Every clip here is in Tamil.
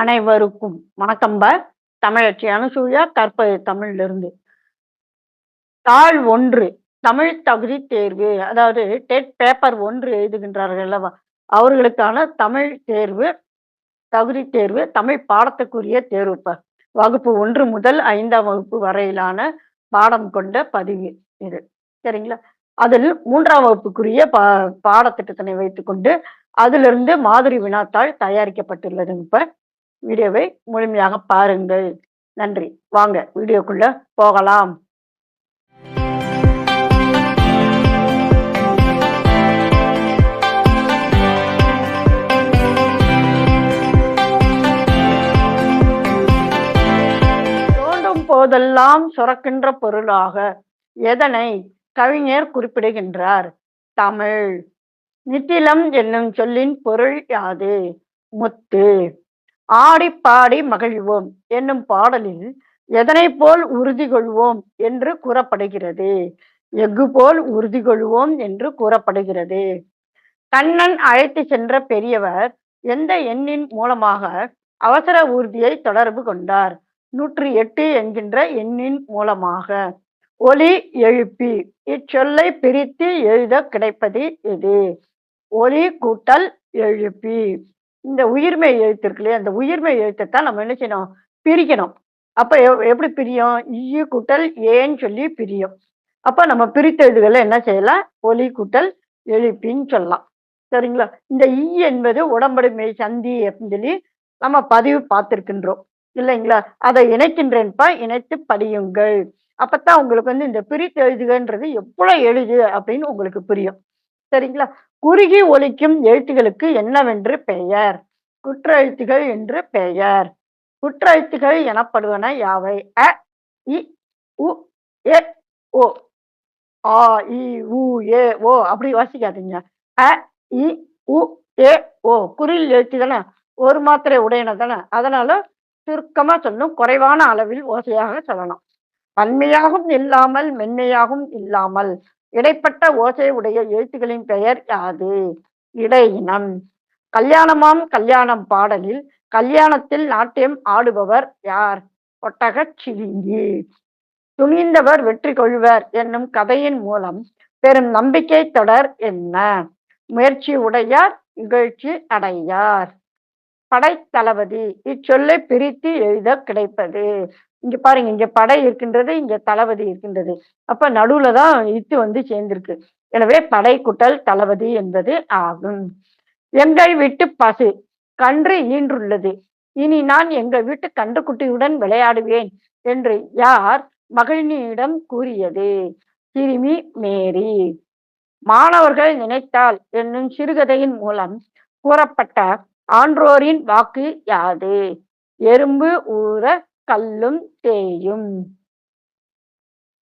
அனைவருக்கும் வணக்கம்ப தமிழச்சி அனுசூயா கற்பது தமிழிலிருந்து. தாள் ஒன்று தமிழ் தகுதி தேர்வு. அதாவது டெட் பேப்பர் ஒன்று எழுதுகின்றார்கள் அல்லவா? அவர்களுக்கான தமிழ் தேர்வு தகுதி தேர்வு தமிழ் பாடத்துக்குரிய தேர்வு வகுப்பு ஒன்று முதல் ஐந்தாம் வகுப்பு வரையிலான பாடம் கொண்ட பதிவு இது. சரிங்களா? அதில் மூன்றாம் வகுப்புக்குரிய பா பாடத்திட்டத்தினை வைத்துக்கொண்டு அதிலிருந்து மாதிரி வினாத்தாள் தயாரிக்கப்பட்டுள்ளது இப்ப வீடியோவை முழுமையாக பாருங்கள். நன்றி. வாங்க வீடியோக்குள்ள போகலாம். தோன்றும் போதெல்லாம் சுரக்கின்ற பொருளாக எதனை கவிஞர் குறிப்பிடுகின்றார்? தமிழ். நித்திலம் என்னும் சொல்லின் பொருள் யாது? முத்து. ஆடி பாடி மகிழ்வோம் என்னும் பாடலில் எதனை போல் உறுதி கொள்வோம் என்று கூறப்படுகிறது. எஃகு போல் உறுதி கொள்வோம் என்று கூறப்படுகிறது. கண்ணன் அழைத்து சென்ற பெரியவர் எந்த எண்ணின் மூலமாக அவசர ஊர்தியை தொடர்பு கொண்டார்? நூற்றி எட்டு என்கின்ற எண்ணின் மூலமாக. ஒலி எழுப்பி இச்சொல்லை பிரித்து எழுத கிடைப்பது எது? ஒலி கூட்டல் எழுப்பி. இந்த உயிர்மை எழுத்து இருக்கு இல்லையா அந்த உயிர்மை எழுத்தை தான் நம்ம என்ன செய்யணும்? பிரிக்கணும். அப்போ எவ்- எப்படி பிரியும்? ஈ கூட்டல் ஏன்னு சொல்லி பிரியும். அப்போ நம்ம பிரித்த இதுகளை என்ன செய்யலாம்? ஒலி கூட்டல் எழுப்பின்னு சொல்லலாம். சரிங்களா? இந்த ஈ என்பது உடம்படுமை சந்தி அப்படின்னு சொல்லி நம்ம பதிவு பார்த்துருக்கின்றோம். இல்லைங்களா? அதை இணைக்கின்றேன்ப்பா இணைத்து படியுங்கள். அப்பதான் உங்களுக்கு வந்து இந்த பிரித்து எழுதுகன்றது எவ்வளவு எளிது அப்படின்னு உங்களுக்கு புரியும். சரிங்களா? குறுகி ஒலிக்கும் எழுத்துகளுக்கு என்னவென்று பெயர்? குற்றெழுத்துகள் என்று பெயர். குற்றெழுத்துகள் எனப்படுவன யாவை? அ இ உ ஏ ஓ. ஆ இ உ ஏ ஓ. அப்படி வாசிக்காதீங்க. அ இ உ ஏ ஓ. குறில் எழுத்து தானே ஒரு மாத்திரை உடையன தானே? அதனால சுருக்கமா சொல்லணும் குறைவான அளவில் ஓசையாக சொல்லலாம். வன்மையாகவும் இல்லாமல் மென்மையாகவும் இல்லாமல். இடைப்பட்ட ஓசை உடைய எழுத்துக்களின் பெயர் யாது? இடையினம். கல்யாணமாம் கல்யாணம் பாடலில் கல்யாணத்தில் நாட்டியம் ஆடுபவர் யார்? ஒட்டகச் சிவிங்கி. துணிந்தவர் வெற்றி கொள்வர் என்னும் கதையின் மூலம் பெரும் நம்பிக்கை தொடர் என்ன? முயற்சி உடையார் இகழ்ச்சி அடையார். படைத்தளபதி. இச்சொல்லை பிரித்து எழுத கிடைப்பது. இங்க பாருங்க இங்க படை இருக்கின்றது இங்க தளபதி இருக்கின்றது. அப்ப நடுவுல தான் இத்து வந்து சேர்ந்திருக்கு. எனவே படை குட்டல் தளபதி என்பது ஆகும். எங்கள் வீட்டு பசு கன்று ஈன்றுள்ளது. இனி நான் எங்கள் வீட்டு கன்றுக்குட்டியுடன் விளையாடுவேன் என்று யார் மகிழ்ச்சியிடம் கூறியது? சிறுமி மேரி. மாணவர்கள் நினைத்தால் என்னும் சிறுகதையின் மூலம் கூறப்பட்ட ஆன்றோரின் வாக்கு யாது? எறும்பு ஊற கல்லும் தேயும்.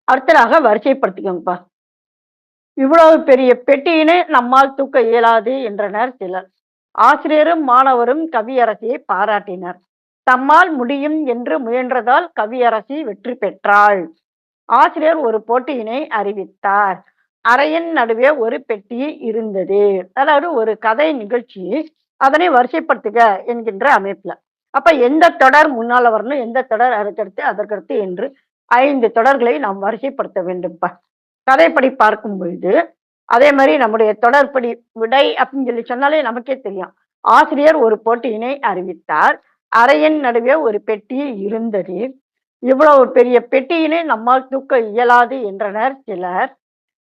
அடுத்ததாக வரிசைப்படுத்திக்கோங்கப்பா. இவ்வளவு பெரிய பெட்டியினை நம்மால் தூக்க இயலாது என்றனர் சிலர். ஆசிரியரும் மாணவரும் கவியரசியை பாராட்டினர். தம்மால் முடியும் என்று முயன்றதால் கவியரசி வெற்றி பெற்றாள். ஆசிரியர் ஒரு போட்டியினை அறிவித்தார். அறையின் நடுவே ஒரு பெட்டி இருந்தது. அதாவது ஒரு கதை நிகழ்ச்சி அதனை வரிசைப்படுத்துக என்கின்ற அமைப்புல. அப்ப எந்த தொடர் முன்னால வரணும் எந்த தொடர் அதற்கடுத்து அதற்கடுத்து என்று ஐந்து தொடர்களை நாம் வரிசைப்படுத்த வேண்டும் கதைப்படி பார்க்கும் பொழுது அதே மாதிரி நம்முடைய தொடர்படி விடை அப்படின்னு சொல்லி சொன்னாலே நமக்கே தெரியும். ஆசிரியர் ஒரு போட்டியினை அறிவித்தார். அறையின் நடுவே ஒரு பெட்டி இருந்தது. இவ்வளவு பெரிய பெட்டியினை நம்மால் தூக்க இயலாது என்றனர் சிலர்.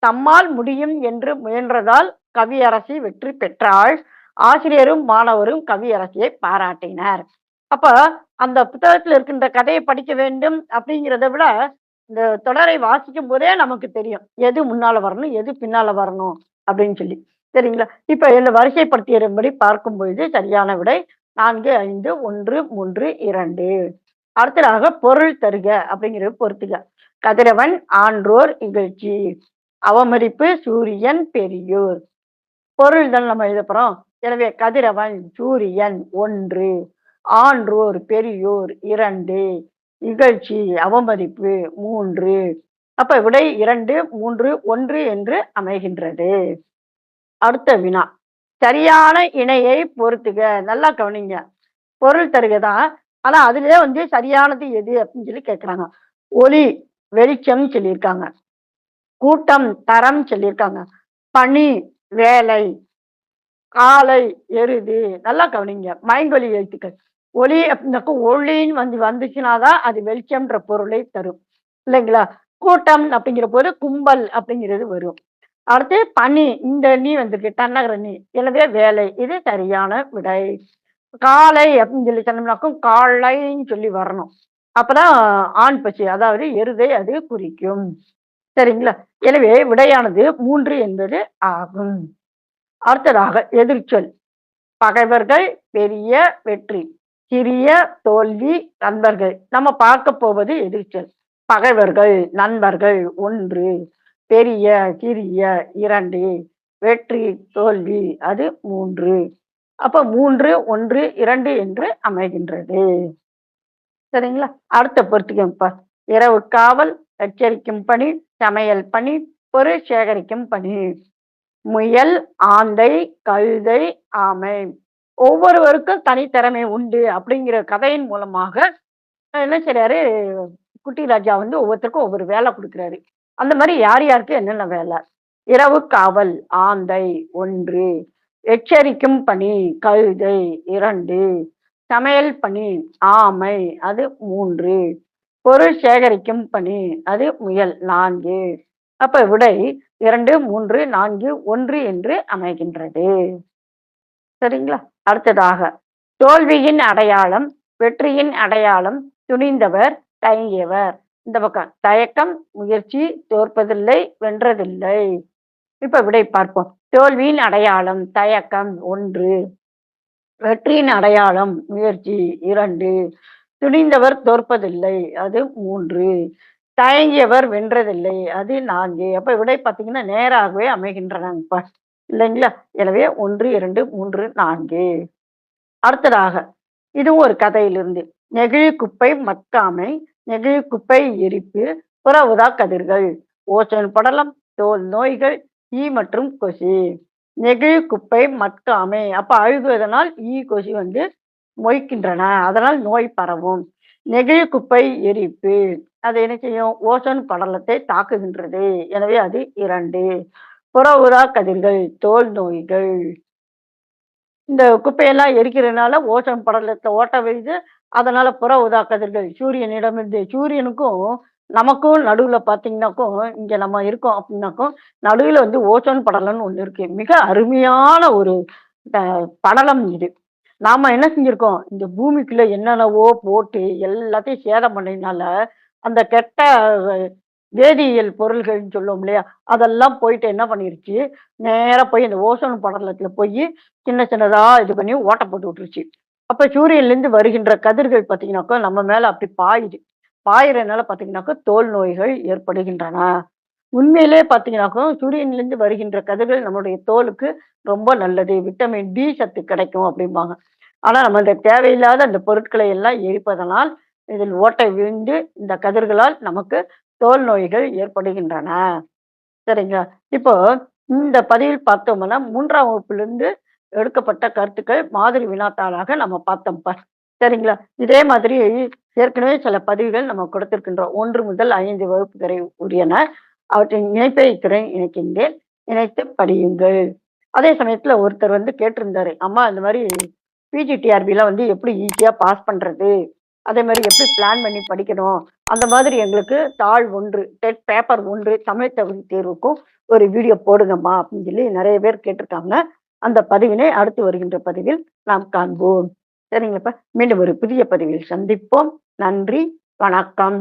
தம்மால் முடியும் என்று முயன்றதால் கவியரசி வெற்றி பெற்றாள். ஆசிரியரும் மாணவரும் கவியரசியை பாராட்டினார். அப்ப அந்த புத்தகத்தில் இருக்கின்ற கதையை படிக்க வேண்டும் அப்படிங்கிறத விட இந்த தொடரை வாசிக்கும் போதே நமக்கு தெரியும். எது முன்னால வரணும் எது பின்னால வரணும் அப்படின்னு சொல்லி. சரிங்களா? இப்ப இந்த வரிசைப்படுத்தியபடி பார்க்கும் பொழுது சரியான விடை நான்கு ஐந்து ஒன்று மூன்று இரண்டு. அடுத்ததாக பொருள் தருக அப்படிங்கிறது பொறுத்துக கதிரவன் ஆன்றோர் இகழ்ச்சி. அவமதிப்பு சூரியன் பெரியோர். பொருள் தான் நம்ம எழுத போறோம். எனவே கதிரவன் சூரியன் ஒன்று ஆன்றோர் பெரியோர் இரண்டு இகழ்ச்சி அவமதிப்பு மூன்று. அப்ப விடை இரண்டு மூன்று ஒன்று என்று அமைகின்றது. அடுத்த வினா. சரியான இணையை பொறுத்துக. நல்லா கவனிங்க. பொருள் தருகதான் ஆனா அதுலயே வந்து சரியானது எது அப்படின்னு சொல்லி கேட்கிறாங்க ஒளி வெளிச்சம் சொல்லியிருக்காங்க. கூட்டம் தரம் சொல்லியிருக்காங்க. பணி வேலை காலை எருது. நல்லா கவனிங்க. மைங்கொலி எழுத்துக்கள். ஒளி அப்படின்னாக்க ஒளின்னு வந்து வந்துச்சுனாதான் அது வெளிச்சம்ன்ற பொருளை தரும். இல்லைங்களா? கூட்டம் அப்படிங்கிற போது கும்பல் அப்படிங்கிறது வரும். அடுத்து பனி. இந்த நீ வந்திருக்கு. தன்னகர நீ. எனவே வேலை. இது சரியான விடை. காலை அப்படின்னு சொல்லி சொன்னோம்னாக்கும் காலைன்னு சொல்லி வரணும். அப்பதான் ஆண் பசி அதாவது எருதை அது குறிக்கும். சரிங்களா? எனவே விடையானது மூன்று என்பது ஆகும். அடுத்ததாக எதிர்ச்சொல். பகைவர்கள் பெரிய வெற்றி சிறிய தோல்வி நண்பர்கள். நம்ம பார்க்க போவது எதிர்ச்சொல். பகைவர்கள் நண்பர்கள் ஒன்று பெரிய சிறிய இரண்டு வெற்றி தோல்வி அது மூன்று. அப்ப மூன்று ஒன்று இரண்டு என்று அமைகின்றது. சரிங்களா? அடுத்த பொறுத்துக்கப்பா இரவு காவல் எச்சரிக்கும் பணி சமையல் பணி பொருள் சேகரிக்கும் பணி. முயல் ஆந்தை கழுதை ஆமை. ஒவ்வொருவருக்கும் தனித்திறமை உண்டு அப்படிங்கிற கதையின் மூலமாக என்ன செய்றாரு குட்டி ராஜா வந்து ஒவ்வொருத்தருக்கும் ஒவ்வொரு வேலை கொடுக்குறாரு. அந்த மாதிரி யார் யாருக்கு என்னென்ன வேலை? இரவு காவல் ஆந்தை ஒன்று. எச்சரிக்கும் பணி கழுதை இரண்டு. சமையல் பணி ஆமை அது மூன்று. பொருள் சேகரிக்கும் பணி அது முயல் நான்கு. அப்ப விடை இரண்டு மூன்று நான்கு ஒன்று என்று அமைகின்றது. சரிங்களா? அடுத்ததாக தோல்வியின் அடையாளம் வெற்றியின் அடையாளம் துணிந்தவர் தயங்கியவர். இந்த பக்கம் தயக்கம் முயற்சி தோற்பதில்லை வென்றதில்லை. இப்ப விடை பார்ப்போம். தோல்வியின் அடையாளம் தயக்கம் ஒன்று. வெற்றியின் அடையாளம் முயற்சி இரண்டு. துணிந்தவர் தோற்பதில்லை அது மூன்று. தயங்கியவர் வென்றதில்லை. அது நான்கு. அப்ப விடை பார்த்தீங்கன்னா நேராகவே அமைகின்றனப்பா இல்லைங்களா? எனவே ஒன்று இரண்டு மூன்று நான்கு. அடுத்ததாக இதுவும் ஒரு கதையிலிருந்து. நெகிழி குப்பை மட்காமை நெகிழி குப்பை எரிப்பு புற உதா கதிர்கள் ஓசோன் படலம் தோல் நோய்கள் ஈ மற்றும் கொசு. நெகிழி குப்பை மட்காமை அப்ப அழுகுவதனால் ஈ கொசு வந்து மொய்க்கின்றன. அதனால் நோய் பரவும். நெகிழி குப்பை எரிப்பு. அது என்ன செய்யும்? ஓசோன் படலத்தை தாக்குகின்றது. எனவே அது இரண்டு. புற உரா கதிர்கள் தோல் நோய்கள். இந்த குப்பையெல்லாம் எரிக்கிறதுனால ஓசோன் படலத்தை ஓட்ட விழுது அதனால புற உதா கதிர்கள் சூரியனிடமிருந்து சூரியனுக்கும் நமக்கும் நடுவில் பார்த்தீங்கன்னாக்கும் இங்கே நம்ம இருக்கோம் அப்படின்னாக்கும் நடுவில் வந்து ஓசோன் படலம்னு ஒன்று இருக்கு. மிக அருமையான ஒரு படலம் இது. நாம என்ன செஞ்சிருக்கோம்? இந்த பூமிக்குள்ள என்னென்னவோ போட்டு எல்லாத்தையும் சேதம் பண்ணதுனால அந்த கெட்ட வேதியியல் பொருள்கள்னு சொல்லுவோம் இல்லையா? அதெல்லாம் போயிட்டு என்ன பண்ணிருச்சு? நேராக போய் இந்த ஓசோன் படலத்தில் போய் சின்ன சின்னதாக இது பண்ணி ஓட்டை போட்டு விட்டுருச்சு. அப்போ சூரியன்லேருந்து வருகின்ற கதிர்கள் பார்த்தீங்கன்னாக்கா நம்ம மேலே அப்படி பாயுது. பாயிறதுனால பார்த்தீங்கன்னாக்கா தோல் நோய்கள் ஏற்படுகின்றன. உண்மையிலே பாத்தீங்கன்னாக்கா சூரியன்ல இருந்து வருகின்ற கதிர்கள் நம்மளுடைய தோலுக்கு ரொம்ப நல்லது. விட்டமின் டி சத்து கிடைக்கும் அப்படிம்பாங்க. ஆனா நம்ம இந்த தேவையில்லாத அந்த பொருட்களை எல்லாம் எரிப்பதனால் இதில் ஓட்டை விழுந்து இந்த கதிர்களால் நமக்கு தோல் நோய்கள் ஏற்படுகின்றன. சரிங்களா? இப்போ இந்த பதிவில் பார்த்தோம்னா மூன்றாம் வகுப்பிலிருந்து எடுக்கப்பட்ட கருத்துக்கள் மாதிரி வினாத்தாளாக நம்ம பார்த்தோம்ப்பா சரிங்களா? இதே மாதிரி ஏற்கனவே சில பதிவுகள் நம்ம கொடுத்திருக்கின்றோம். ஒன்று முதல் ஐந்து வகுப்பு வரை உரியன. அவற்றை இணைத்து வைக்கிறேன் இணைக்கின்றேன். இணைத்து படியுங்கள். அதே சமயத்துல ஒருத்தர் வந்து கேட்டிருந்தாரு அம்மா இந்த மாதிரி பிஜிடிஆர்பில வந்து எப்படி ஈஸியா பாஸ் பண்றது? அதே மாதிரி எப்படி பிளான் பண்ணி படிக்கணும்? அந்த மாதிரி எங்களுக்கு தாள் ஒன்று டெட் பேப்பர் ஒன்று தமிழ் தகுதி தேர்வுக்கும் ஒரு வீடியோ போடுங்கம்மா அப்படின்னு சொல்லி நிறைய பேர் கேட்டிருக்காங்க. அந்த பதிவினை அடுத்து வருகின்ற பதிவில் நாம் காண்போம். சரிங்களப்பா மீண்டும் ஒரு புதிய பதிவில் சந்திப்போம். நன்றி வணக்கம்.